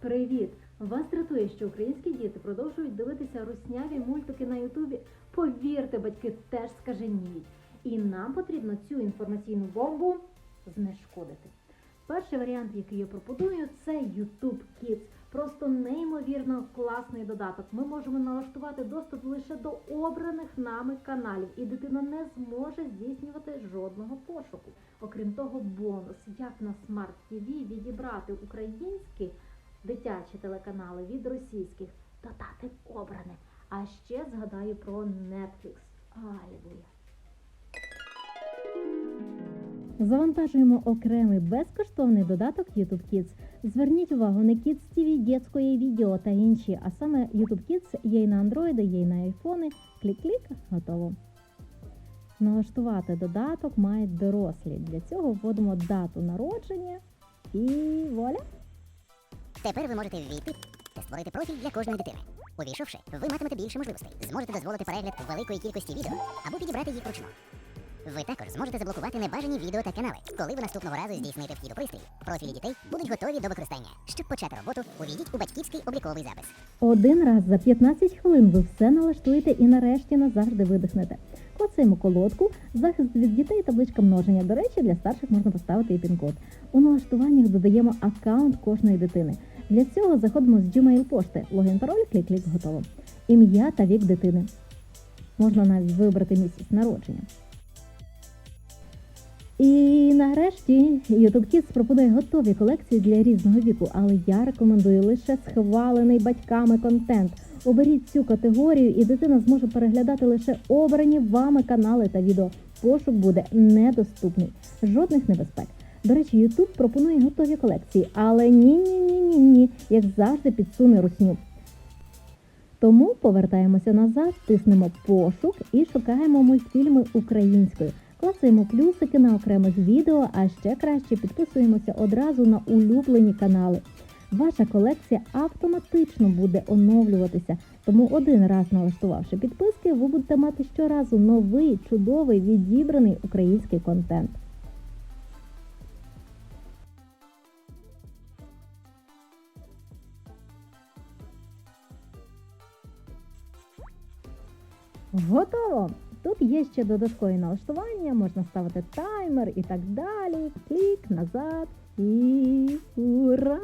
Привіт! Вас дратує, що українські діти продовжують дивитися русняві мультики на Ютубі. Повірте, батьки теж скаженіють. І нам потрібно цю інформаційну бомбу знешкодити. Перший варіант, який я пропоную, це YouTube Kids. Просто неймовірно класний додаток. Ми можемо налаштувати доступ лише до обраних нами каналів, і дитина не зможе здійснювати жодного пошуку. Окрім того, бонус, як на Smart TV відібрати українські дитячі телеканали від російських, додати обране. А ще згадаю про Netflix. Алілуя! Завантажуємо окремий безкоштовний додаток YouTube Kids. Зверніть увагу, не Kids TV, дітської відео та інші, а саме YouTube Kids є й на Android, є й на айфони. Клік-клік, готово. Налаштувати додаток мають дорослі. Для цього вводимо дату народження і вуаля! Тепер ви можете ввійти та створити профіль для кожної дитини. Увійшовши, ви матимете більше можливостей. Зможете дозволити перегляд великої кількості відео або підібрати їх вручну. Ви також зможете заблокувати небажані відео та канали. Коли ви наступного разу здійсните вхід у пристрій, профілі дітей будуть готові до використання. Щоб почати роботу, увійдіть у батьківський обліковий запис. Один раз за 15 хвилин ви все налаштуєте і нарешті назавжди видихнете. Клацаємо колодку, захист від дітей, табличка множення. До речі, для старших можна поставити і пін-код. У налаштуваннях додаємо аккаунт кожної дитини. Для цього заходимо з Gmail пошти, логін пароль, клік-клік, готово. Ім'я та вік дитини. Можна навіть вибрати місяць народження. І нарешті YouTube Kids пропонує готові колекції для різного віку, але я рекомендую лише схвалений батьками контент. Оберіть цю категорію, і дитина зможе переглядати лише обрані вами канали та відео. Пошук буде недоступний. Жодних небезпек. До речі, YouTube пропонує готові колекції, але ні, ні, ні, ні, ні, як завжди підсуне русню. Тому повертаємося назад, тиснемо пошук і шукаємо мультфільми українською. Клацаємо плюсики на окремих відео, а ще краще підписуємося одразу на улюблені канали. Ваша колекція автоматично буде оновлюватися, тому один раз налаштувавши підписки, ви будете мати щоразу новий, чудовий, відібраний український контент. Готово! Тут є ще додаткові налаштування, можна ставити таймер і так далі. Клік назад і ура!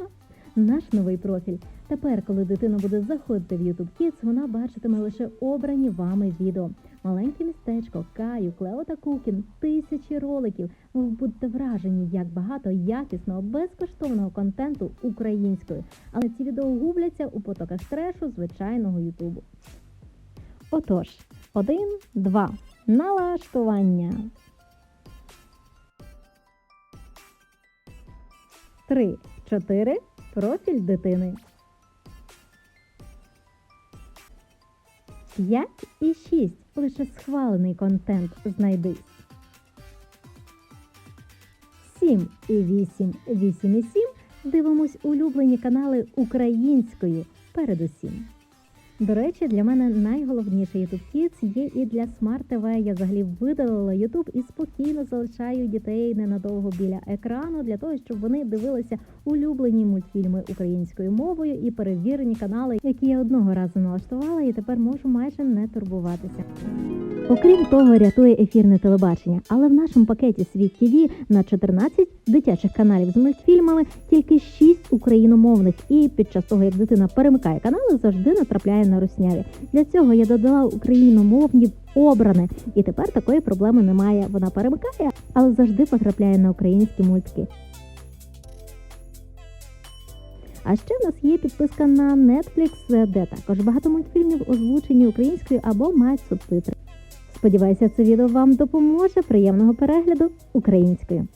Наш новий профіль. Тепер, коли дитина буде заходити в YouTube Kids, вона бачитиме лише обрані вами відео. Маленьке містечко, Каю, Клео та Кукін, тисячі роликів. Ви будете вражені, як багато якісного, безкоштовного контенту українською. Але ці відео губляться у потоках трешу звичайного Ютубу. Отож, один, два. Налаштування. Три, чотири. Профіль дитини. П'ять і шість. Лише схвалений контент знайди. Сім і вісім. Вісім і сім. Дивимось улюблені канали українською. Передусім. До речі, для мене найголовніше YouTube Kids є і для Smart TV. Я взагалі видалила YouTube і спокійно залишаю дітей ненадовго біля екрану для того, щоб вони дивилися улюблені мультфільми українською мовою і перевірені канали, які я одного разу налаштувала, і тепер можу майже не турбуватися. Окрім того, рятує ефірне телебачення, але в нашому пакеті Світ ТВ на 14 дитячих каналів з мультфільмами тільки 6 україномовних. І під час того, як дитина перемикає канали, завжди натрапляє на русняві. Для цього я додала україномовні обране, і тепер такої проблеми немає. Вона перемикає, але завжди потрапляє на українські мультики. А ще в нас є підписка на Netflix, де також багато мультфільмів озвучені українською або мають субтитри. Сподіваюся, це відео вам допоможе. Приємного перегляду українською.